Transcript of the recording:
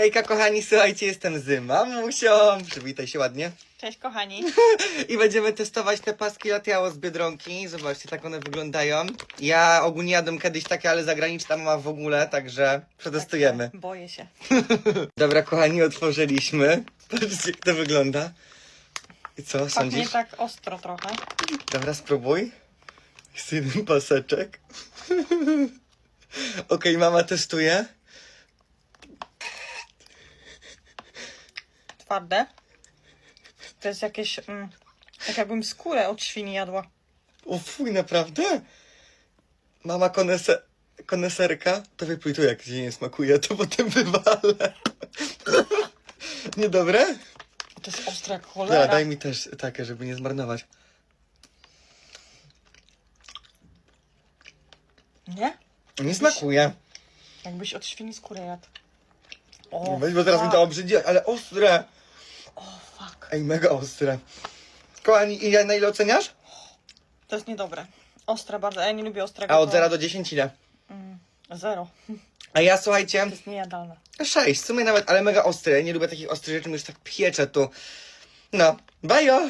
Hejka kochani, słuchajcie, jestem z mamusią. Przywitaj się ładnie. Cześć kochani. I będziemy testować te paski latiało z Biedronki. Zobaczcie, tak one wyglądają. Ja ogólnie jadłem kiedyś takie, ale zagraniczna mama w ogóle, także przetestujemy. Boję się. Dobra, kochani, otworzyliśmy. Patrzcie, jak to wygląda. I co, Pachnie sądzisz? tak ostro trochę. Dobra, spróbuj. Jest jeden paseczek. Okej, mama testuje. Twarde. To jest jakieś... Mm, tak jakbym skórę od świni jadła. O fuj, naprawdę? Mama konese koneserka, to wypój tu, jak ci nie smakuje, to potem wywalę. Niedobre? To jest ostre jak Dobra, cholera. daj mi też takie, żeby nie zmarnować. Nie? Nie smakuje. Jakbyś od świni skórę jadł. O, Weź, bo teraz mi to obrzydzi, ale ostre. O, fuck. Ej, mega ostre. Kochani, ile, na ile oceniasz? To jest niedobre. Ostre bardzo. Ja nie lubię ostrego. A od to- 0 do 10 ile? Mm, zero. A ja, słuchajcie, To jest niejadalne. 6, w sumie nawet, ale mega ostre. Ja nie lubię takich ostrych rzeczy, mi już tak piecze tu. No, bajo!